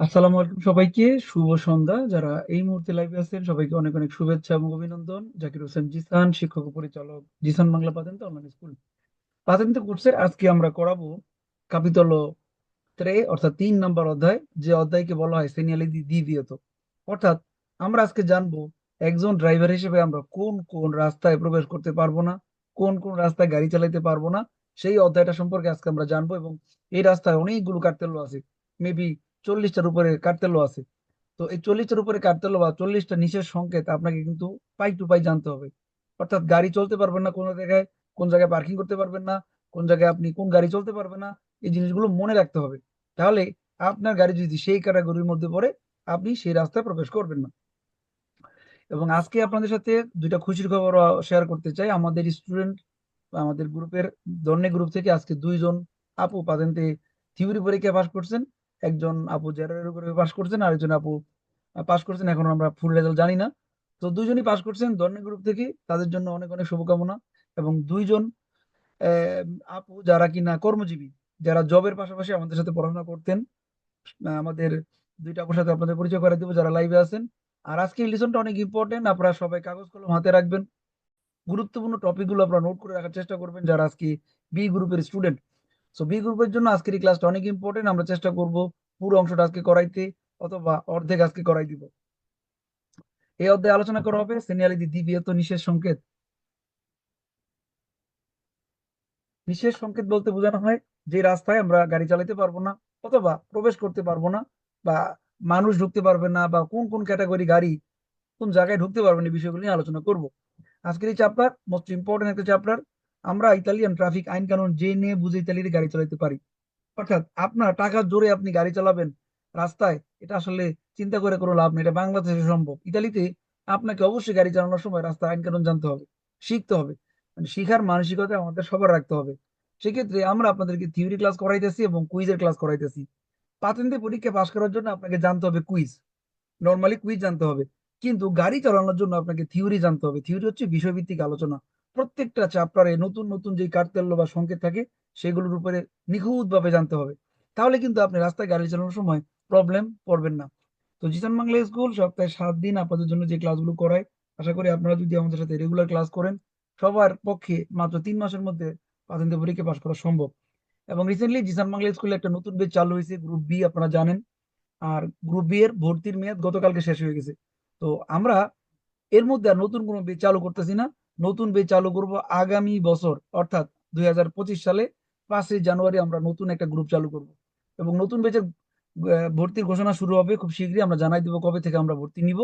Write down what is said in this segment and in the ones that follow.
আসসালামু আলাইকুম সবাইকে। শুভ সন্ধ্যা। যারা এই মুহূর্তে লাইভে আছেন, সবাইকে অনেক অনেক শুভেচ্ছা এবং অভিনন্দন। জাকির হোসেন জিসান, শিক্ষক পরিচালক জিসান বাংলা পাতেন্ট অনলাইন স্কুল পাতেন্ট কোর্সের আজকে আমরা করাবো কাপিতল ত্রে অর্থাৎ তিন নম্বর অধ্যায়। যে অধ্যায়কে বলা হয় সিনিয়ালিটি দ্বিতীয়ত। অর্থাৎ আমরা আজকে জানব একজন ড্রাইভার হিসেবে আমরা কোন কোন রাস্তায় প্রবেশ করতে পারব না, কোন কোন রাস্তায় গাড়ি চালাতে পারব না, সেই অধ্যায়টা সম্পর্কে আজকে আমরা জানব এবং এই রাস্তায় অনেকগুলো কার্তেল্য আছে। মেবি চল্লিশটার উপরে কার্তেল্য আছে। তো এই চল্লিশটার উপরে কার্তেল্য বা চল্লিশটা নিচের সংকেত আপনাকে কিন্তু পাই টু পাই জানতে হবে। অর্থাৎ গাড়ি চলতে পারবেন না, কোনো জায়গায়, কোন জায়গায় পার্কিং করতে পারবেন না, কোন জায়গায় আপনি কোন গাড়ি চলতে পারবেন না, এই জিনিসগুলো মনে রাখতে হবে। তাহলে আপনার গাড়ি যদি সেই ক্যাটাগরির মধ্যে পড়ে, আপনি সেই রাস্তায় প্রবেশ করবেন না। এবং আজকে আপনাদের সাথে দুইটা খুশির খবর শেয়ার করতে চাই। আমাদের স্টুডেন্ট আমাদের গ্রুপের দন্নে গ্রুপ থেকে আজকে দুইজন আপু পাতেন্তে থিওরি পরীক্ষা পাশ করছেন। একজন আপু জেনারেল উপরে পাশ করছেন আর একজন আপু পাশ করছেন, এখন আমরা ফুল রেজাল্ট জানি না। তো দুইজনই পাশ করছেন দন্নে গ্রুপ থেকে, তাদের জন্য অনেক অনেক শুভকামনা। এবং দুইজন আপু যারা কিনা কর্মজীবী, যারা জবের পাশাপাশি আমাদের সাথে পড়াশোনা করতেন আমাদের দুইটা আপুর সাথে আপনাদের পরিচয় করে দিব, যারা লাইভে আছেন। আর আজকে লিসনটা অনেক ইম্পর্টেন্ট আপনারা সবাই কাগজ কলম হাতে রাখবেন। গুরুত্বপূর্ণ টপিকগুলো আপনারা নোট করে রাখার চেষ্টা করবেন, যারা আজকে বি গ্রুপের স্টুডেন্ট সো বি গ্রুপের জন্য আজকের এই ক্লাসটা অনেক ইম্পর্টেন্ট আমরা চেষ্টা করব পুরো অংশটা আজকে করাইতে অথবা অর্ধেক আজকে করাই দিব। এই অধ্যায়ে আলোচনা করা হবে সিনিয়ালিটি দ্বিতীয়ত নিষেধ সংকেত। নিষেধ সংকেত বলতে বোঝানো হয় যে রাস্তায় আমরা গাড়ি চালাতে পারব না অথবা প্রবেশ করতে পারব না বা মানুষ ঢুকতে পারবে না বা কোন কোন ক্যাটাগরি গাড়ি কোন জায়গায় ঢুকতে পারবে না বিষয়গুলো নিয়ে আলোচনা করব। আজকের এই চ্যাপ্টার মোস্ট ইম্পর্টেন্ট একটা চ্যাপ্টার আমরা ইতালিয়ান ট্রাফিক আইন কানুন জেনে বুঝে ইতালিতে গাড়ি চালাতে পারি। অর্থাৎ আপনার টাকার জোরে আপনি গাড়ি চালাবেন রাস্তায়, এটা আসলে চিন্তা করে কোনো লাভ নেই, এটা বাংলাদেশে সম্ভব। ইতালিতে আপনাকে অবশ্যই গাড়ি চালানোর সময় রাস্তার আইন কানুন জানতে হবে, শিখতে হবে। মানে শিখার মানসিকতা আমাদের সবার রাখতে হবে। সেক্ষেত্রে আমরা আপনাদেরকে থিওরি ক্লাস করাইতেছি এবং কুইজের ক্লাস করাইতেছি। পাতেন্তে পরীক্ষা পাশ করার জন্য আপনাকে জানতে হবে কুইজ নর্মালি কুইজ জানতে হবে। কিন্তু গাড়ি চালানোর জন্য আপনাকে থিওরি জানতে হবে। থিওরি হচ্ছে বিষয়ভিত্তিক আলোচনা। প্রত্যেকটা চ্যাপ্টারে নতুন নতুন যে কার্তেল্য বা সংকেত থাকে, সেগুলোর উপরে নিখুঁত ভাবে জানতে হবে। তাহলে কিন্তু আপনি রাস্তায় গাড়ি চালানোর সময় প্রবলেম পড়বেন না। তো জিসান বাংলা স্কুল সপ্তাহে সাত দিন আপনাদের জন্য যে ক্লাসগুলো করায়, আশা করি আপনারা যদি আমাদের সাথে রেগুলার ক্লাস করেন, সবার পক্ষে মাত্র তিন মাসের মধ্যে পাতেন্তে পরীক্ষা পাশ করা সম্ভব। এবং রিসেন্টলি জিসান বাংলা স্কুলে একটা নতুন বেচ চালু হয়েছে গ্রুপ বি আপনারা জানেন। আর গ্রুপ বি এর ভর্তির মেয়াদ গতকালকে শেষ হয়ে গেছে। তো আমরা এর মধ্যে আর নতুন কোনো বেচ চালু করতেছি না। নতুন বেচ চালু করব আগামী বছর, অর্থাৎ দুই হাজার পঁচিশ সালে পাঁচই জানুয়ারি আমরা নতুন একটা গ্রুপ চালু করব। এবং নতুন বেচের ভর্তির ঘোষণা শুরু হবে খুব শীঘ্রই, আমরা জানাই দিব কবে থেকে আমরা ভর্তি নিব।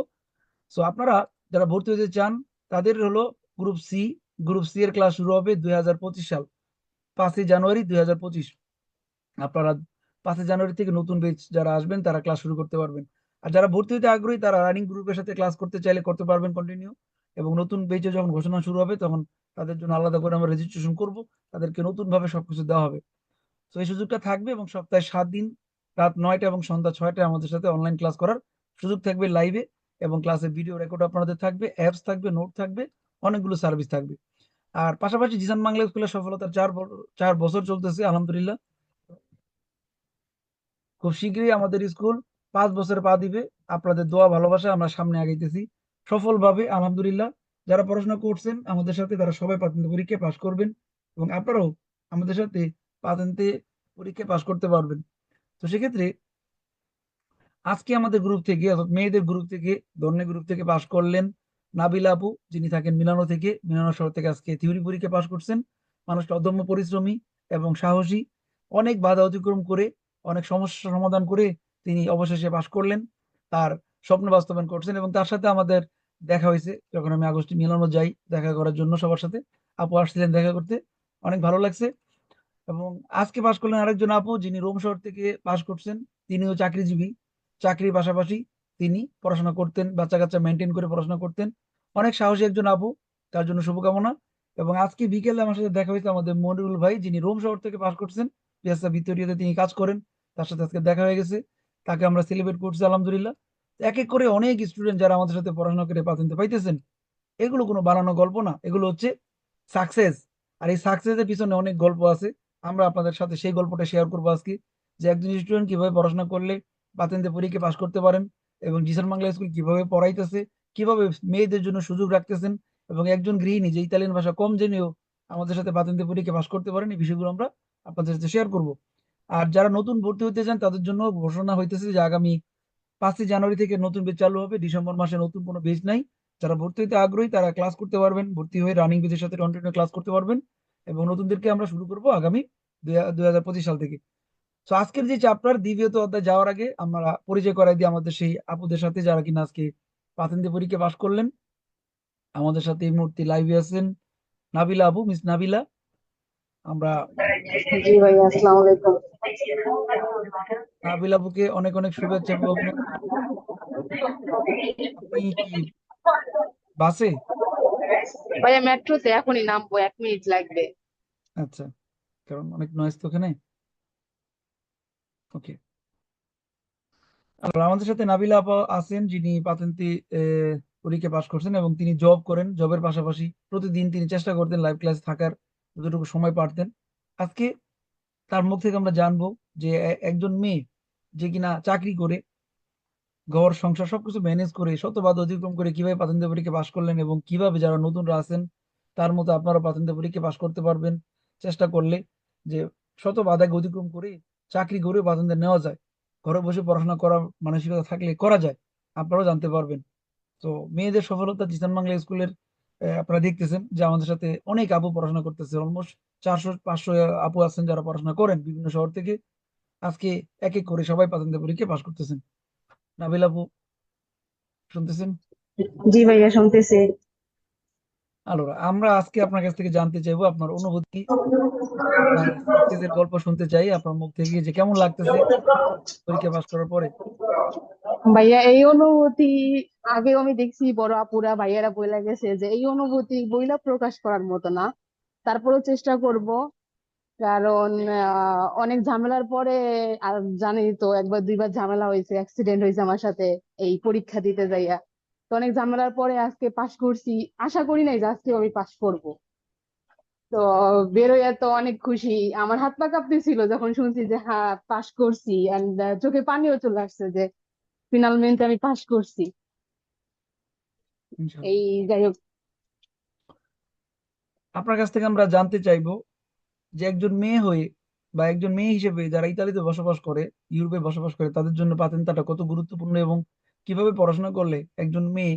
সো আপনারা যারা ভর্তি হতে চান, তাদের হলো গ্রুপ সি গ্রুপ সি এর ক্লাস শুরু হবে দুই হাজার পঁচিশ সাল, পাঁচই জানুয়ারি দুই হাজার পঁচিশ। আপনারা পাঁচই জানুয়ারি থেকে নতুন বেচ যারা আসবেন, তারা ক্লাস শুরু করতে পারবেন। আর যারা ভর্তি হতে আগ্রহী, তারা রানিং গ্রুপের সাথে ক্লাস করতে চাইলে করতে পারবেন কন্টিনিউ এবং নতুন বেচে যখন ঘোষণা শুরু হবে, তখন তাদের জন্য আলাদা করে আমরা রেজিস্ট্রেশন করব, তাদেরকে নতুন ভাবে সবকিছু দেওয়া হবে। তো এই সুযোগটা থাকবে এবং সপ্তাহে সাত দিন, রাত নয়টা এবং সন্ধ্যা ছয়টায় আমাদের সাথে অনলাইন ক্লাস করার সুযোগ থাকবে লাইভে এবং ক্লাসের ভিডিও রেকর্ড আপনাদের থাকবে অ্যাপস থাকবে নোট থাকবে, অনেকগুলো সার্ভিস থাকবে। আর পাশাপাশি জিসান বাংলা স্কুলের সফলতার চার চার বছর চলতেছে, আলহামদুলিল্লাহ। খুব শীঘ্রই আমাদের স্কুল পাঁচ বছর পা দিবে। আপনাদের দোয়া, ভালোবাসা আমরা সামনে আগাইতেছি। সফলভাবে, আলহামদুলিল্লাহ, যারা পড়াশোনা করছেন, আমাদের সাথে তারা সবাই পাতেন্তে পরীক্ষায় পাশ করবেন এবং আপনারাও আমাদের সাথে পাতেন্তে পরীক্ষায় পাশ করতে পারবেন। তো সেক্ষেত্রে আজকে আমাদের গ্রুপ থেকে, অর্থাৎ মেয়েদের গ্রুপ থেকে দন্নে গ্রুপ থেকে পাশ করলেন নাবিলা আপু, যিনি থাকেন মিলানো থেকে। মিলানো শহর থেকে আজকে থিওরি পরীক্ষা পাশ করছেন। মানুষটা অদম্য পরিশ্রমী এবং সাহসী। অনেক বাধা অতিক্রম করে, অনেক সমস্যা সমাধান করে তিনি অবশেষে পাশ করলেন। তার স্বপ্ন বাস্তবায়ন করছেন এবং তার সাথে আমাদের দেখা হয়েছে। যখন আমি আগস্টে মিলানো যাই দেখা করার জন্য সবার সাথে। আপু আসছিলেন দেখা করতে। অনেক ভালো লাগছে। এবং আজকে পাশ করলেন আরেকজন আপু যিনি রোম শহর থেকে পাশ করছেন। তিনিও চাকরিজীবী। চাকরির পাশাপাশি তিনি পড়াশোনা করতেন বাচ্চা কাচ্চা মেনটেন করে পড়াশোনা করতেন। অনেক সাহসী একজন আপু। তার জন্য শুভকামনা। এবং আজকে বিকেলে আমার সাথে দেখা হয়েছে আমাদের মনিরুল ভাই যিনি রোম শহর থেকে পাশ করছেন। পিয়াসা ভিক্টোরিয়াতে তিনি কাজ করেন। তার সাথে আজকে দেখা হয়ে গেছে। তাকে আমরা সেলিব্রেট করছি, আলহামদুলিল্লাহ। এক এক করে অনেক স্টুডেন্ট যারা আমাদের সাথে পড়াশোনা করে পাতেন্তে পাইতেছেন, এগুলো কোনো বানানো গল্প না, এগুলো হচ্ছে সাকসেস আর এই সাকসেসের পিছনে অনেক গল্প আছে, আমরা আপনাদের সাথে সেই গল্পটা শেয়ার করব আজকে, যে একজন স্টুডেন্ট কীভাবে পড়াশোনা করলে বাতেনতে পরীক্ষা পাশ করতে পারেন এবং জিসান বাংলা স্কুল কীভাবে পড়াইতেছে, কীভাবে মেয়েদের জন্য সুযোগ রাখতেছেন এবং একজন গৃহিণী যে ইতালিয়ান ভাষা কম জেনেও আমাদের সাথে বাতেনতে পরীক্ষা পাশ করতে পারেন, এই বিষয়গুলো আমরা আপনাদের সাথে শেয়ার করব। আর যারা নতুন ভর্তি হতে চান, তাদের জন্য ঘোষণা হইতেছে যে আগামী পাঁচই জানুয়ারি থেকে নতুন বেচ চালু হবে। ডিসেম্বর মাসে নতুন কোনো বেচ নাই। যারা ভর্তি হতে আগ্রহী, তারা ক্লাস করতে পারবেন। ভর্তি হয়ে রানিং বেচের সাথে কন্টিনিউ ক্লাস করতে পারবেন। এবং নতুনদেরকে আমরা শুরু করব আগামী দুই হাজার পঁচিশ সাল থেকে। তো আজকের যে চ্যাপ্টার দ্বিতীয়ত অধ্যায় যাওয়ার আগে আমরা পরিচয় করাই দিই আমাদের সেই আপুদের সাথে যারা কিনা আজকে পাতেন্দ্র পরীক্ষা পাশ করলেন। আমাদের সাথে এই মুহূর্তে লাইভে আছেন নাবিলা আবু মিস নাবিলা। আমরা জি ভাই, আসসালামু আলাইকুম। নাবিলা আবুকে অনেক অনেক শুভেচ্ছা বাসে? ভাইয়া মেট্রোতে এখনই নামবো এক মিনিট লাগবে। আচ্ছা কারণ অনেক নয়েজ তো ওখানে। ওকে আমাদের সাথে নাবিলা আপা আছেন যিনি পাতেন্তি পরীক্ষা পাশ করছেন এবং তিনি জব করেন জবের পাশাপাশি প্রতিদিন তিনি চেষ্টা করতেন লাইভ ক্লাস থাকার যতটুকু সময় পারতেন। আজকে তার মুখ থেকে আমরা জানব যে একজন মেয়ে যে কিনা চাকরি করে, ঘর, সংসার সবকিছু ম্যানেজ করে শত বাধা অতিক্রম করে কীভাবে পাতেন্দ্র পরীক্ষা পাশ করলেন এবং কীভাবে যারা নতুনরা আছেন, তার মতো আপনারা পাতেন্দ্র পরীক্ষা পাশ করতে পারবেন। চেষ্টা করলে যে শত বাধাকে অতিক্রম করে চাকরি করে পাতেন্দ্র নেওয়া যায়। ঘরে বসে পড়াশোনা করার মানসিকতা থাকলে করা যায়, আপনারাও জানতে পারবেন। তো মেয়েদের সফলতা জিসান বাংলা স্কুলের আপনারা দেখতেছেন যে আমাদের সাথে অনেক আপু পড়াশোনা করতেছে অলমোস্ট চারশো পাঁচশো আপু আছেন যারা পড়াশোনা করেন বিভিন্ন শহর থেকে আজকে এক এক করে সবাই পাতেন্দ্র পরীক্ষা পাশ করতেছেন। নাবিল আপু শুনতেছেন? জি ভাইয়া শুনতেছি। আলো আমরা আজকে আপনার কাছ থেকে জানতে চাইব আপনার অনুভূতি গল্প শুনতে চাই আপনার মুখ থেকে যে কেমন লাগতেছে পরীক্ষা পাশ করার পরে। ভাইয়া এই অনুভূতি আগেও আমি দেখছি বড় আপুরা ভাইয়ারা বইলা গেছে যে এই অনুভূতি বইলা প্রকাশ করার মতো না। তারপরেও চেষ্টা করব। কারণ আহ, অনেক ঝামেলার পরে আর জানি তো একবার দুইবার ঝামেলা হয়েছে অ্যাক্সিডেন্ট হয়েছে আমার সাথে এই পরীক্ষা দিতে যাইয়া। তো অনেক ঝামেলার পরে আজকে পাশ করছি। আশা করি নাই যে আজকে আমি পাশ করব। তো বেরোয়া তো অনেক খুশি। আমার হাত পা কাঁপতেছিল যখন শুনছি যে হ্যাঁ পাশ করছি। এন্ড চোখে পানিও চলে আসছে যে ফিনালমেন্ট আমি পাশ করছি। এই যাই হোক আপনার কাছ থেকে আমরা জানতে চাইব যে একজন মেয়ে হয়ে বা একজন মেয়ে হিসেবে যারা ইতালিতে বসবাস করে, ইউরোপে বসবাস করে, তাদের জন্য পাতেন্তাটা কত গুরুত্বপূর্ণ এবং কীভাবে পড়াশোনা করলে একজন মেয়ে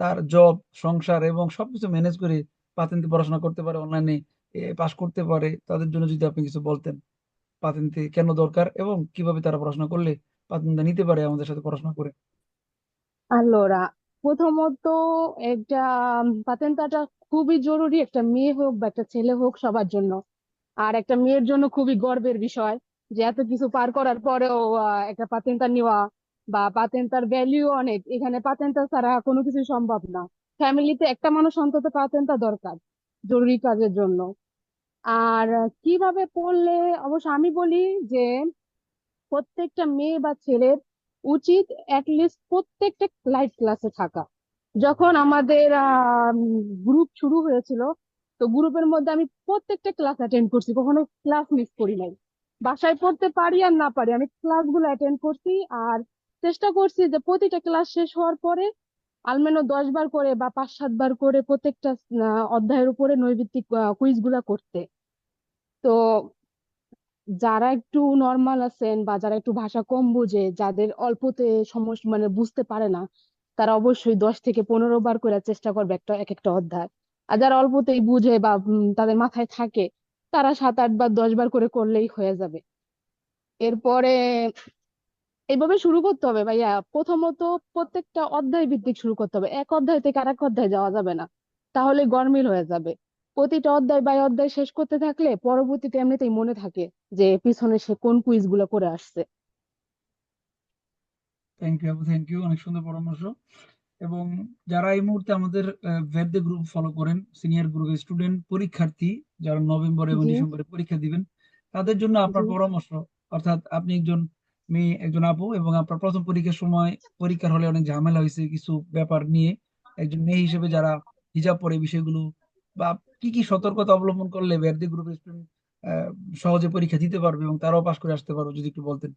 তার জব সংসার এবং সবকিছু ম্যানেজ করে পাতেন্তে পড়াশোনা করতে পারে অনলাইনে পাশ করতে পারে, তাদের জন্য যদি আপনি কিছু বলতেন। পাতেন্তে কেন দরকার এবং কীভাবে তারা পড়াশোনা করলে পাতেন্তে নিতে পারে আমাদের সাথে পড়াশোনা করে? আল্লোরা প্রথমত একটা পাতেন্তাটা খুবই জরুরি, একটা মেয়ে হোক বা একটা ছেলে হোক সবার জন্য। আর একটা মেয়ের জন্য খুবই গর্বের বিষয় যে এত কিছু পার করার পরেও একটা পাতেন্তা নেওয়া বা পাতেন্তার ভ্যালিউ অনেক। এখানে পাতেন্তা ছাড়া কোনো কিছু সম্ভব না। ফ্যামিলিতে একটা মানুষ অন্তত পাতেন্তা দরকার জরুরি কাজের জন্য। আর কীভাবে পড়লে অবশ্য আমি বলি যে প্রত্যেকটা মেয়ে বা ছেলের উচিত অ্যাটলিস্ট প্রত্যেকটা লাইভ ক্লাসে থাকা। যখন আমাদের গ্রুপ শুরু হয়েছিল, তো গ্রুপের মধ্যে আমি প্রত্যেকটা ক্লাস অ্যাটেন্ড করছি, কখনো ক্লাস মিস করি নাই। বাসায় পড়তে পারি আর না পারি, আমি ক্লাসগুলো অ্যাটেন্ড করছি আর চেষ্টা করছি যে প্রতিটা ক্লাস শেষ হওয়ার পরে আলমেনো দশ বার করে বা পাঁচ সাত বার করে প্রত্যেকটা অধ্যায়ের উপরে নৈর্ব্যক্তিক কুইজগুলা করতে। তো যারা একটু নর্মাল আছেন বা যারা একটু ভাষা কম বুঝে, যাদের অল্পতে সমস্যা মানে বুঝতে পারে না, তারা অবশ্যই দশ থেকে পনেরো বার করে চেষ্টা করবে একটা এক একটা অধ্যায়। আর যারা অল্পতেই বুঝে বা তাদের মাথায় থাকে, তারা সাত, আট বার দশ বার করে করলেই হয়ে যাবে। এরপরে এইভাবে শুরু করতে হবে ভাইয়া। প্রথমত প্রত্যেকটা অধ্যায় ভিত্তিক শুরু করতে হবে। এক অধ্যায় থেকে আরেক অধ্যায় যাওয়া যাবে না। তাহলে গরমিল হয়ে যাবে। প্রতিটা অধ্যায় বাই অধ্যায় শেষ করতে থাকলে পরবর্তীতে এমনিতেই মনে থাকে যে পিছনে সে কোন কুইজগুলো করে আসছে। থ্যাংক ইউ থ্যাংক ইউ অনেক সুন্দর পরামর্শ। এবং যারা এই মুহূর্তে আমাদের ভেদে গ্রুপ ফলো করেন সিনিয়র গ্রুপের স্টুডেন্ট পরীক্ষার্থী যারা নভেম্বর এবং ডিসেম্বরে পরীক্ষা দিবেন তাদের জন্য আপনার পরামর্শ অর্থাৎ আপনি একজন মেয়ে একজন আপু এবং আপনার প্রথম পরীক্ষার সময় পরীক্ষার হলে অনেক ঝামেলা হয়েছে কিছু ব্যাপার নিয়ে একজন মেয়ে হিসেবে যারা হিজাব পরে বিষয়গুলো বা কি কি সতর্কতা অবলম্বন করলে ভেদে গ্রুপের স্টুডেন্ট সহজে পরীক্ষা দিতে পারবে এবং তারাও পাশ করে আসতে পারবে, যদি একটু বলতেন?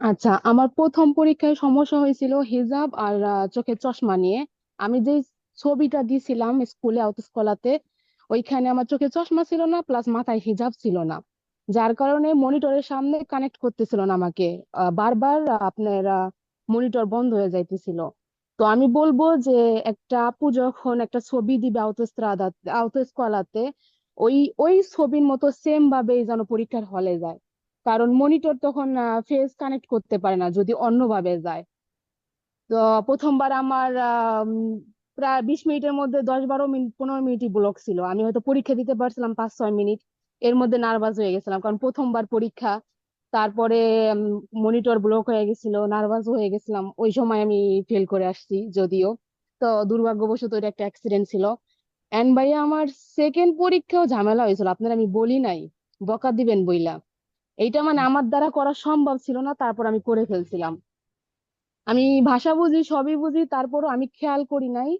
আচ্ছা আমার প্রথম পরীক্ষায় সমস্যা হয়েছিল হিজাব আর চোখের চশমা নিয়ে। আমি যে ছবিটা দিছিলাম স্কুলে, আউটস্কলাতে, ওইখানে আমার চোখে চশমা ছিল না প্লাস মাথায় হিজাব ছিল না। যার কারণে মনিটরের সামনে কানেক্ট করতেছিল না আমাকে। বারবার আপনার মনিটর বন্ধ হয়ে যাইতেছিল। তো আমি বলব যে একটা আপু যখন একটা ছবি দিবে আউটোস্ত্রাদা আউটোস্কলাতে ওই ওই ছবির মতো সেম ভাবে যেন পরীক্ষার হলে যায়। কারণ মনিটর তখন ফেস কানেক্ট করতে পারে না যদি অন্যভাবে যায়। তো প্রথমবার আমার আম, প্রায় বিশ মিনিটের মধ্যে দশ বারো মিনিট পনেরো মিনিটই ব্লক ছিল। আমি হয়তো পরীক্ষা দিতে পারছিলাম পাঁচ ছয় মিনিট। এর মধ্যে নার্ভাস হয়ে গেছিলাম। কারণ প্রথমবার পরীক্ষা তারপরে মনিটর ব্লক হয়ে গেছিল নার্ভাস হয়ে গেছিলাম। ওই সময় আমি ফেল করে আসছি যদিও। তো দুর্ভাগ্যবশত এটা একটা অ্যাক্সিডেন্ট ছিল। এন্ড ভাইয়া আমার সেকেন্ড পরীক্ষাও ঝামেলা হয়েছিল। আপনার আমি বলি নাই বকা দিবেন বইলা। এইটা মানে আমার দ্বারা করা সম্ভব ছিল না তারপর আমি করে ফেলছিলাম। আমি ভাষা বুঝি সবই বুঝি তারপরও আমি খেয়াল করি নাই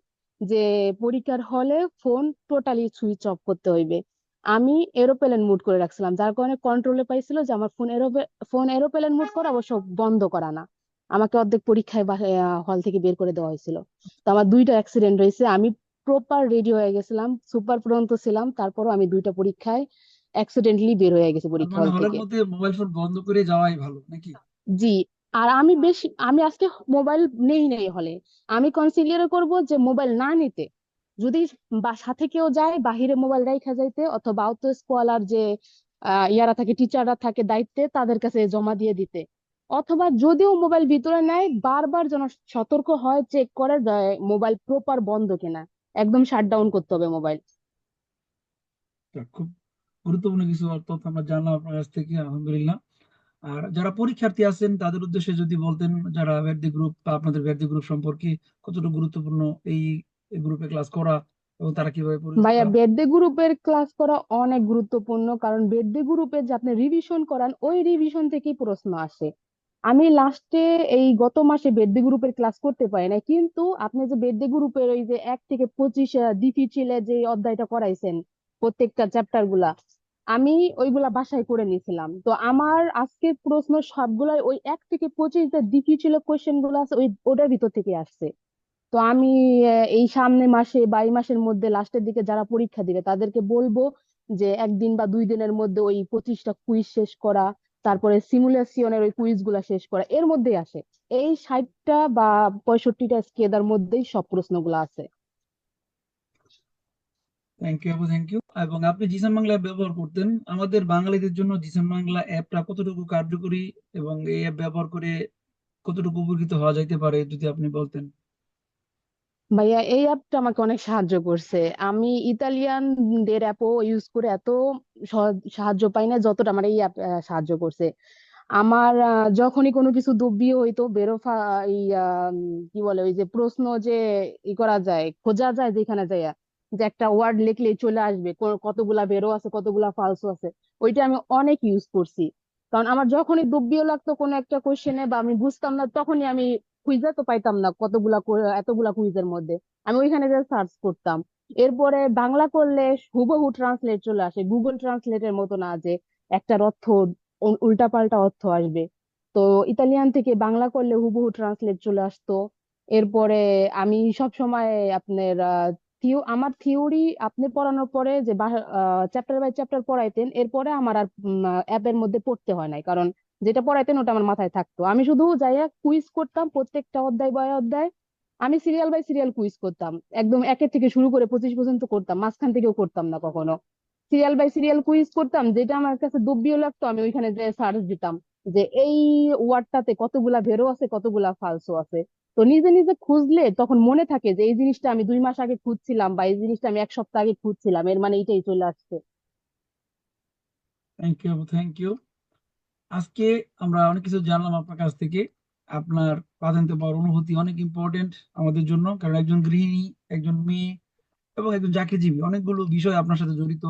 যে পরীক্ষার হলে ফোন টোটালি সুইচ অফ করতে হইবে। আমি এরোপ্লেন মুড করে রাখছিলাম যার কারণে কন্ট্রোলে পাইছিল যে আমার ফোন এরোপে ফোন এরোপ্লেন মুড করা অবশ্য বন্ধ করা না। আমাকে অর্ধেক পরীক্ষায় হল থেকে বের করে দেওয়া হয়েছিল। তো আমার দুইটা অ্যাক্সিডেন্ট হয়েছে। আমি প্রপার রেডি হয়ে গেছিলাম সুপার প্রন্ত ছিলাম তারপরও আমি দুইটা পরীক্ষায় অ্যাক্সিডেন্টলি বের হয়ে গেছি পরীক্ষা মানে হল থেকে। মধ্যে মোবাইল ফোন বন্ধ করে যাওয়াই ভালো নাকি? জি আর আমি বেশি আমি আজকে মোবাইল নেই নেই হলে। আমি কনসিলিয়ার করব যে মোবাইল না নিতে যদি বা সাথে কেউ যায়, বাহিরে মোবাইল রাইখা যাইতে অথবা আউট স্কলার যে ইয়ারা থাকে টিচাররা থাকে দায়িত্বে তাদের কাছে জমা দিয়ে দিতে। অথবা যদিও মোবাইল ভিতরে নেয় বারবার যেন সতর্ক হয় চেক করে মোবাইল প্রপার বন্ধ কিনা। একদম শাট ডাউন করতে হবে মোবাইল খুব গুরুত্বপূর্ণ কিছু তথ্য আমরা জানলাম আপনার কাছ থেকে, আলহামদুলিল্লাহ। আর যারা পরীক্ষার্থী আছেন, তাদের উদ্দেশ্যে যদি বলতেন, যারা ব্যাডি গ্রুপ বা আপনাদের ব্যাডি গ্রুপ সম্পর্কে কতটুকু গুরুত্বপূর্ণ এই গ্রুপে ক্লাস করা এবং তারা কীভাবে ভাইয়া বেডে গ্রুপের ক্লাস করা অনেক গুরুত্বপূর্ণ কারণ বেডে গ্রুপে যে আপনি রিভিশন করান ওই রিভিশন থেকেই প্রশ্ন আসে। আমি লাস্টে এই গত মাসে বেডে গ্রুপের ক্লাস করতে পারি না কিন্তু আপনি যে বেডে গ্রুপের ওই যে এক থেকে পঁচিশ ডিফিচিলে যে অধ্যায়টা করাইছেন প্রত্যেকটা চ্যাপ্টারগুলা আমি ওইগুলা বাসায় করে নিয়েছিলাম। তো আমার আজকের প্রশ্ন সবগুলাই ওই এক থেকে পঁচিশ যে ডিফিচিলে কোয়েশ্চেনগুলো আছে ওই ওটার ভিতর থেকে আসছে। তো আমি এই সামনে মাসে বা এই মাসের মধ্যে লাস্টের দিকে যারা পরীক্ষা দিবে, তাদেরকে বলব যে একদিন বা দুই দিনের মধ্যে ওই পঁচিশটা কুইজ শেষ করা, তারপরে সিমুলেশনের ওই কুইজগুলা শেষ করা, এর মধ্যেই আসে। এই ষাটটা বা পঁয়ষট্টিটা স্কেদার মধ্যেই সব প্রশ্নগুলো আছে। থ্যাংক ইউ আপু থ্যাংক ইউ এবং আপনি জিসান বাংলা ব্যবহার করতেন। আমাদের বাঙালিদের জন্য জিসান বাংলা অ্যাপটা কতটুকু কার্যকরী এবং এই অ্যাপ ব্যবহার করে কতটুকু উপকৃত হওয়া যাইতে পারে যদি আপনি বলতেন? ভাইয়া, এই অ্যাপটা আমাকে অনেক সাহায্য করছে। আমি ইতালিয়ানদের অ্যাপও ইউজ করে এত সাহায্য পাই না যতটা আমার এই অ্যাপ সাহায্য করছে। আমার যখনই কোনো কিছু দুব্বিও হইতো, বেরোফা কি বলে, ওই যে প্রশ্ন যে ই করা যায়, খোঁজা যায় যেখানে যাইয়া, যে একটা ওয়ার্ড লিখলেই চলে আসবে কতগুলা বেরো আছে, কতগুলা ফালসো আছে, ওইটা আমি অনেক ইউজ করছি। কারণ আমার যখনই দুব্বিও লাগতো কোনো একটা কোশ্চেনে বা আমি বুঝতাম না, তখনই আমি কুইজে তো পাইতাম না কতগুলা এতগুলা কুইজের মধ্যে। আমি ওইখানে যে সার্চ করতাম। এরপরে বাংলা করলে হুবহু ট্রান্সলেট চলে আসে। গুগল ট্রান্সলেটের মতো না যে একটা অর্থ উল্টা পাল্টা অর্থ আসবে। তো ইতালিয়ান থেকে বাংলা করলে হুবহু ট্রান্সলেট চলে আসতো। এরপরে আমি সব সময় আপনার থিও আমার থিওরি আপনি পড়ানোর পরে যে চ্যাপ্টার বাই চ্যাপ্টার পড়াইতেন, এরপরে আমার আর অ্যাপের মধ্যে পড়তে হয় নাই। কারণ যেটা পড়াইতেন ওটা আমার মাথায় থাকতো। আমি শুধু যাইয়া কুইজ করতাম প্রত্যেকটা অধ্যায় বাই অধ্যায়। আমি সিরিয়াল বাই সিরিয়াল কুইজ করতাম। একদম একের থেকে শুরু করে পঁচিশ পর্যন্ত করতাম, মাঝখান থেকেও করতাম না কখনো। সিরিয়াল বাই সিরিয়াল কুইজ করতাম, যেটা আমার কাছে দুব্বিও লাগতো, আমি ওইখানে যে সার্চ দিতাম যে এই ওয়ার্ডটাতে কতগুলা ভেরো আছে, কতগুলা ফালসো আছে। তো নিজে নিজে খুঁজলে তখন মনে থাকে যে এই জিনিসটা আমি দুই মাস আগে খুঁজছিলাম বা এই জিনিসটা আমি এক সপ্তাহ আগে খুঁজছিলাম, এর মানে এইটাই চলে আসছে। থ্যাংক ইউ থ্যাংক ইউ আজকে আমরা অনেক কিছু জানলাম আপনার কাছ থেকে। আপনার প্রাধান্য পাওয়ার অনুভূতি অনেক ইম্পর্টেন্ট আমাদের জন্য। কারণ একজন গৃহিণী একজন মেয়ে এবং একজন চাকরিজীবী অনেকগুলো বিষয় আপনার সাথে জড়িত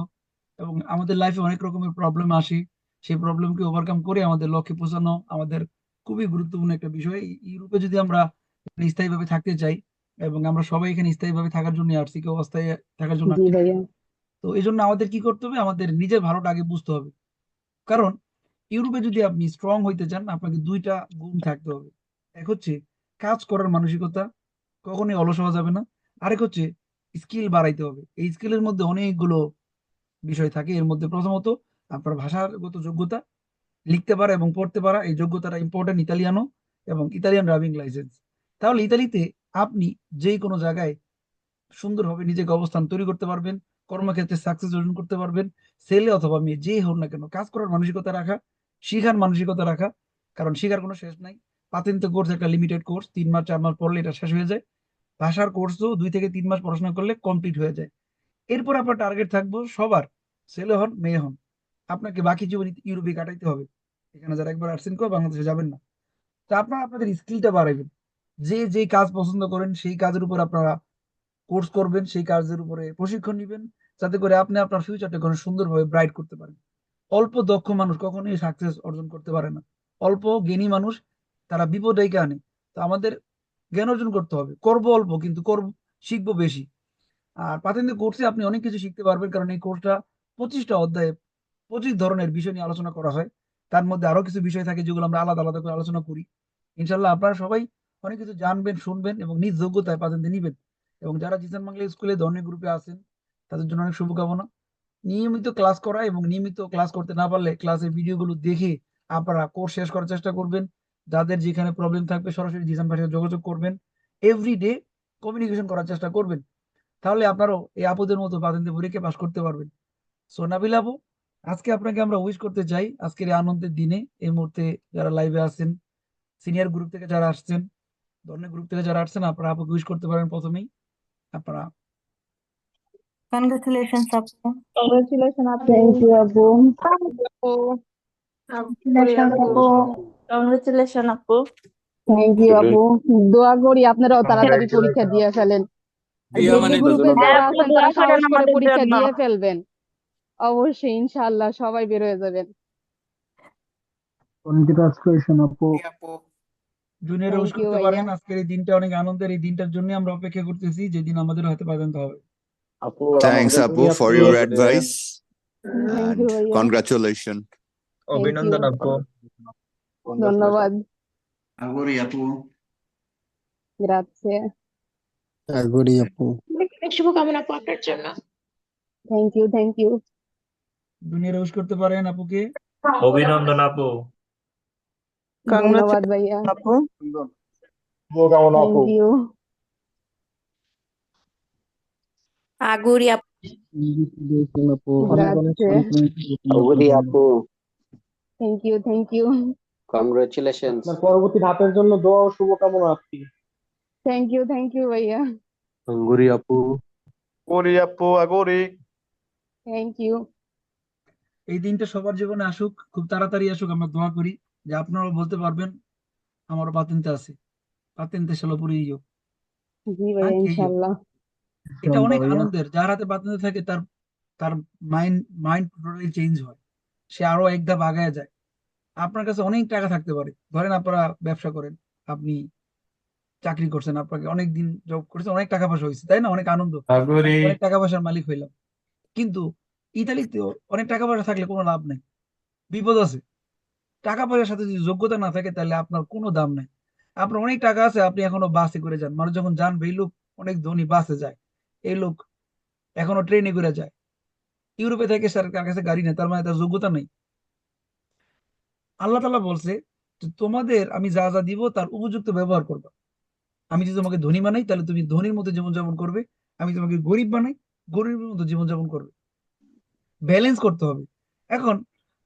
এবং আমাদের লাইফে অনেক রকমের প্রবলেম আসে। সেই প্রবলেমকে ওভারকাম করে আমাদের লক্ষ্যে পৌঁছানো আমাদের খুবই গুরুত্বপূর্ণ একটা বিষয়। এই ইউরোপে যদি আমরা স্থায়ীভাবে থাকতে চাই এবং আমরা সবাই এখানে স্থায়ীভাবে থাকার জন্য আসছি কেউ অস্থায়ী থাকার জন্য তো এই জন্য আমাদের কি করতে হবে? আমাদের নিজের ভালোটা আগে বুঝতে হবে। কারণ ইউরোপে যদি আপনি স্ট্রং হইতে চান, আপনাকে দুইটা গুণ থাকতে হবে। এক হচ্ছে কাজ করার মানসিকতা, কখনোই অলস হওয়া যাবে না। আরেক হচ্ছে স্কিল বাড়াইতে হবে। এই স্কিলের মধ্যে অনেকগুলো বিষয় থাকে। এর মধ্যে প্রথমত আপনার ভাষাগত যোগ্যতা, লিখতে পারা এবং পড়তে পারা। এই যোগ্যতাটা ইম্পর্টেন্ট ইতালিয়ানো এবং ইতালিয়ান ড্রাইভিং লাইসেন্স তাহলে ইতালিতে আপনি যে কোনো জায়গায় সুন্দরভাবে নিজেকে অবস্থান তৈরি করতে পারবেন, কর্মক্ষেত্রে সাকসেস অর্জন করতে পারবেন। ছেলে অথবা মেয়ে যেই হোক না কেন, কাজ করার মানসিকতা রাখা শিখার মানসিকতা রাখা, কারণ শিখার কোনো শেষ নাই। পাতেন্তে কোর্স একটা লিমিটেড কোর্স তিন মাস, চার মাস পড়লে এটা শেষ হয়ে যায়। ভাষার কোর্সও দুই থেকে তিন মাস পড়াশোনা করলে কমপ্লিট হয়ে যায়। এরপর আপনার টার্গেট থাকব সবার, ছেলে হন, মেয়ে হন। আপনাকে বাকি জীবন ইউরোপে কাটাইতে হবে। এখানে যারা একবার আসছেন কেউ বাংলাদেশে যাবেন না। তো আপনারা আপনাদের স্কিলটা বাড়াবেন যে যে কাজ পছন্দ করেন, সেই কাজের উপর আপনারা কোর্স করবেন, সেই কাজের উপরে প্রশিক্ষণ নেবেন, যাতে করে আপনি আপনার ফিউচারটা সুন্দরভাবে ব্রাইট করতে পারেন। অল্প দক্ষ মানুষ কখনোই সাকসেস অর্জন করতে পারে না। অল্প জ্ঞানী মানুষ, তারা বিপদ ডেকে আনে। তো আমাদের জ্ঞান অর্জন করতে হবে। করব অল্প, কিন্তু করব, শিখব বেশি। আর পাতেন্দ্র কোর্সে আপনি অনেক কিছু শিখতে পারবেন, কারণ এই কোর্সটা পঁচিশটা অধ্যায়ে, পঁচিশ ধরনের বিষয় নিয়ে আলোচনা করা হয়। তার মধ্যে আরও কিছু বিষয় থাকে, যেগুলো আমরা আলাদা আলাদা করে আলোচনা করি। ইনশাল্লাহ আপনারা সবাই অনেক কিছু জানবেন, শুনবেন এবং নিজ যোগ্যতায় পাতেন্দ্র নিবেন। এবং যারা জিসান বাংলা স্কুলে ধর্ণী গ্রুপে আছেন, তাদের জন্য অনেক শুভকামনা। নিয়মিত ক্লাস করা এবং নিয়মিত ক্লাস করতে না পারলে ক্লাসের ভিডিওগুলো দেখে আপনারা কোর্স শেষ করার চেষ্টা করবেন। যাদের যেখানে প্রবলেম থাকবে সরাসরি জিসান ভাইয়ের সাথে যোগাযোগ করবেন। এভরি ডে কমিউনিকেশন করার চেষ্টা করবেন। তাহলে আপনারাও এই আপদের মতো বাদেন্দ্র পরীক্ষা পাস করতে পারবেন। সো নাবিল আপু, আজকে আপনাকে আমরা উইশ করতে চাই, আজকের এই আনন্দের দিনে, এই মুহূর্তে যারা লাইভে আছেন সিনিয়র গ্রুপ থেকে যারা আসছেন ধরনের গ্রুপ থেকে যারা আসছেন, আপনারা আপুকে উইশ করতে পারেন প্রথমেই। আপনারা Congratulations, Apu. কংগ্রেচুলেশন আপু থ্যাংক ইউ আপু Congratulations. Congratulations, Apu. Thank you আপু দোয়া করি আপনারাও তাড়াতাড়ি পরীক্ষা দিয়ে ফেলেন। আর যে যে গ্রুপে যারা আছেন তারা সাহস করে পরীক্ষা দিয়ে ফেলবেন। অবশ্যই ইনশাআল্লাহ সবাই বের হয়ে যাবেন। Congratulations, Apu. জুনিয়র you, করতে পারেন আজকের এই দিনটা অনেক আনন্দের এই দিনটার জন্য আমরা অপেক্ষা করতেছি যেদিন আমাদের হাতে পাতেন্ট হবে। Thanks, Apu, for your advice thank and you ভাইয়া congratulations. অভিনন্দন আপু ধন্যবাদ Auguri, Apu. গ্রাzie Auguri, Apu. শুভকামনা আপু আপনার জন্য thank you thank you junior wish করতে পারেন আপুকে অভিনন্দন আপু ধন্যবাদ ভাইয়া আপু থ্যাংক ইউ আগুরি আপু Congratulations, Apu. অনেক অনেক Grazie. congratulations. অবধি আপু thank you thank you congratulations আপনার পরবর্তী ধাপের জন্য দোয়া ও শুভকামনা আসছি থ্যাংক ইউ থ্যাংক ইউ ভাইয়া। আঙ্গুরি আপু। আগুরি আপু আগুরি থ্যাংক ইউ এই দিনটা সবার জীবনে আসুক খুব তাড়াতাড়ি আসুক আমরা দোয়া করি যে আপনারাও বলতে পারবেন আমারও পাতেন্তে আছে। পাতেন্তে সেলো পুরিও জি ভাইয়া ইনশাআল্লাহ এটা অনেক। আনন্দের। যার হাতে পাতেন্তে থাকে তার তার মাইন্ড মাইন্ড টোটালি চেঞ্জ হয়। সে আরও এক ধাপ আগায় যায়। আপনার কাছে অনেক টাকা থাকতে পারে। ধরেন আপনারা ব্যবসা করেন আপনি চাকরি করছেন আপনাকে অনেক দিন জব করেছেন অনেক টাকা পয়সা হয়েছে তাই না? অনেক আনন্দ। অনেক টাকা পয়সার মালিক হইলাম। কিন্তু ইতালিতেও অনেক টাকা পয়সা থাকলে কোনো লাভ নেই। বিপদ আছে। টাকা পয়সার সাথে যদি যোগ্যতা না থাকে তাহলে আপনার কোনো দাম নাই। আপনার অনেক টাকা আছে আপনি এখনও বাসে করে যান। মানুষ যখন যান এই লোক অনেক ধনী বাসে যায়। এই লোক এখনও ট্রেনে করে যায়। ইউরোপে থেকে স্যার তার কাছে গাড়ি নেই তার মানে তার যোগ্যতা নেই। আল্লাহ তাআলা বলছে তোমাদের আমি যা যা দিব তার উপযুক্ত ব্যবহার করবা। আমি যদি তোমাকে ধনী বানাই, তাহলে তুমি ধনীর মতো জীবনযাপন করবে। আমি তোমাকে গরিব বানাই, গরিবের মতো জীবনযাপন করবে। ব্যালেন্স করতে হবে। এখন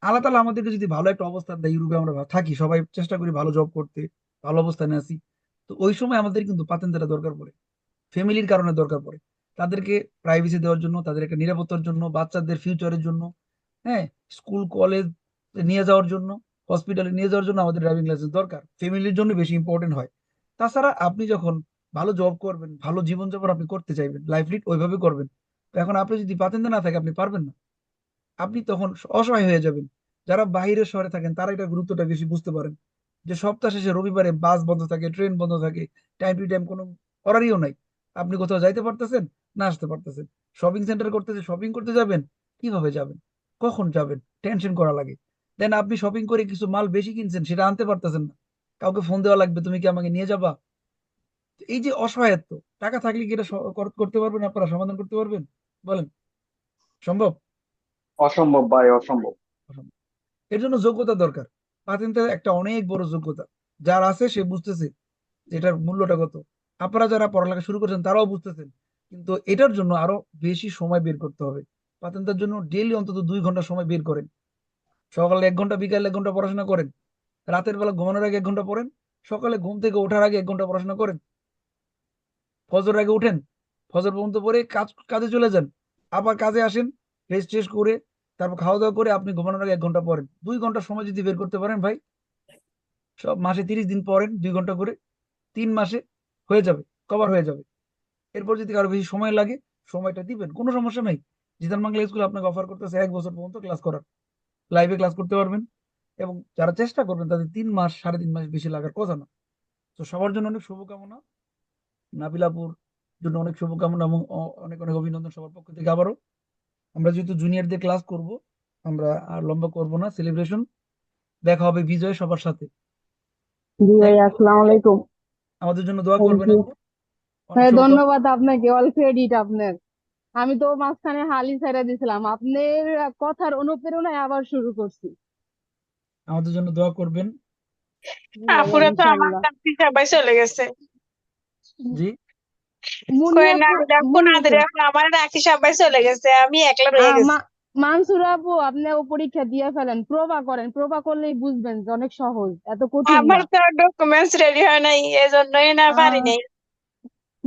আল্লাহ তালা আমাদেরকে যদি ভালো একটা অবস্থান দেয়, ইউরোপে আমরা থাকি, সবাই চেষ্টা করি ভালো জব করতে, ভালো অবস্থানে আসি, তো ওই সময় আমাদের কিন্তু পাতেন্টের দরকার পড়ে। ফ্যামিলির কারণে দরকার পড়ে। তাদেরকে প্রাইভেসি দেওয়ার জন্য, তাদের একটা নিরাপত্তার জন্য, বাচ্চাদের ফিউচারের জন্য হ্যাঁ? স্কুল কলেজ নিয়ে যাওয়ার জন্য হসপিটালে নিয়ে যাওয়ার জন্য আমাদের ড্রাইভিং লাইসেন্স দরকার। ফ্যামিলির জন্য বেশি ইম্পর্টেন্ট হয়। তাছাড়া আপনি যখন ভালো জব করবেন, ভালো জীবনযাপন আপনি করতে চাইবেন লাইফ লিড ওইভাবে করবেন, তো এখন আপনি যদি পাতেন্তে না থাকে, আপনি পারবেন না। আপনি তখন অসহায় হয়ে যাবেন। যারা বাইরের শহরে থাকেন, তারা এটা গুরুত্বটা বেশি বুঝতে পারেন। যে সপ্তাহ শেষে রবিবারে বাস বন্ধ থাকে ট্রেন বন্ধ থাকে টাইম টু টাইম কোনো করারইও নাই। আপনি কোথাও যাইতে পারতেছেন? না আসতে পারতেছেন শপিং সেন্টার করতেছে শপিং করতে যাবেন? কীভাবে যাবেন? কখন যাবেন? টেনশন করা লাগে। দেন আপনি শপিং করে কিছু মাল বেশি কিনছেন সেটা আনতে পারতেছেন না। কাউকে ফোন দেওয়া লাগবে তুমি কি আমাকে নিয়ে যাবা? এই যে অসহায়ত্ব টাকা থাকলে কি এটা করতে পারবেন? আপনারা সমাধান করতে পারবেন? বলেন। সম্ভব? অসম্ভব ভাই অসম্ভব। এর জন্য যোগ্যতা দরকার। পাতেন্টের একটা অনেক বড় যোগ্যতা। যার আছে সে বুঝতেছে যে এটার মূল্যটা কত। আপনারা যারা পড়ালেখা শুরু করেছেন তারাও বুঝতেছেন। কিন্তু এটার জন্য আরও বেশি সময় বের করতে হবে। পাতেন্টের জন্য ডেইলি অন্তত দুই ঘণ্টা সময় বের করেন। সকালে এক ঘণ্টা, বিকালে এক ঘণ্টা পড়াশোনা করেন। রাতের বেলা ঘুমানোর আগে এক ঘণ্টা পড়েন। সকালে ঘুম থেকে ওঠার আগে এক ঘণ্টা পড়াশোনা করেন। ফজর আগে উঠেন। ফজর পর্যন্ত পরে কাজ, কাজে চলে যান। আবার কাজে আসেন রেস্ট টেস্ট করে, তারপর খাওয়া দাওয়া করে আপনি ঘুমানোর আগে এক ঘণ্টা পড়েন। দুই ঘণ্টা সময় যদি বের করতে পারেন ভাই, সব মাসে তিরিশ দিন পড়েন দুই ঘণ্টা করে, তিন মাসে হয়ে যাবে কভার হয়ে যাবে। এরপর যদি কারও বেশি সময় লাগে সময়টা দিবেন কোনো সমস্যা নাই। জিতান বাংলা স্কুল আপনাকে অফার করতেছে এক বছর পর্যন্ত ক্লাস করার। লাইভে ক্লাস করতে পারবেন এবং যারা চেষ্টা করবেন তাদের তিন মাস সাড়ে তিন মাস বেশি লাগার কথা না। তো সবার জন্য অনেক শুভকামনা। নাবিলাপুর জন্য অনেক শুভকামনা এবং অনেক অনেক অভিনন্দন সবার পক্ষ থেকে আবারও। আমরা যেহেতু জুনিয়রদের ক্লাস করব আমরা আর লম্বা করব না সেলিব্রেশন দেখা হবে বিজয় সবার সাথে। জি আসসালামু আলাইকুম। আমাদের জন্য দোয়া করবেন হ্যাঁ। ধন্যবাদ আপনাকে অল ক্রেডিট আপনার। আমি তো মাঝখানে হালি ছেড়ে দিয়েছিলাম আপনার কথার অনুপ্রেরণায় আবার শুরু করছি। আমাদের জন্য দোয়া করবেন। আপুরা তো আমার চাকরি সবাই চলে গেছে। জি। আমার চাকরি সবাই চলে গেছে আমি একলা রয়ে গেছি। মানসুর আপু আপনিও পরীক্ষা দিয়ে ফেলেন। প্রভা করেন প্রভা করলেই বুঝবেন যে অনেক সহজ এত কঠিন আমার না তো ডকুমেন্টস রেডি হয় নাই এজন্যই না পারি নাই।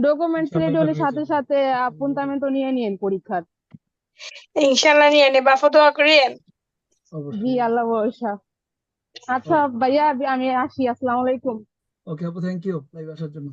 ডকুমেন্টস রেডি হলে সাথে সাথে আপনতামেন্ট নিয়ে নিন পরীক্ষার। ইনশাআল্লাহ নিয়ে নেব আপু দোয়া করেন জি আল্লাহ ভরসা। আচ্ছা ভাইয়া আমি আসি আসসালামু আলাইকুম। ওকে আপু থ্যাংক ইউ লাইভ আসার জন্য।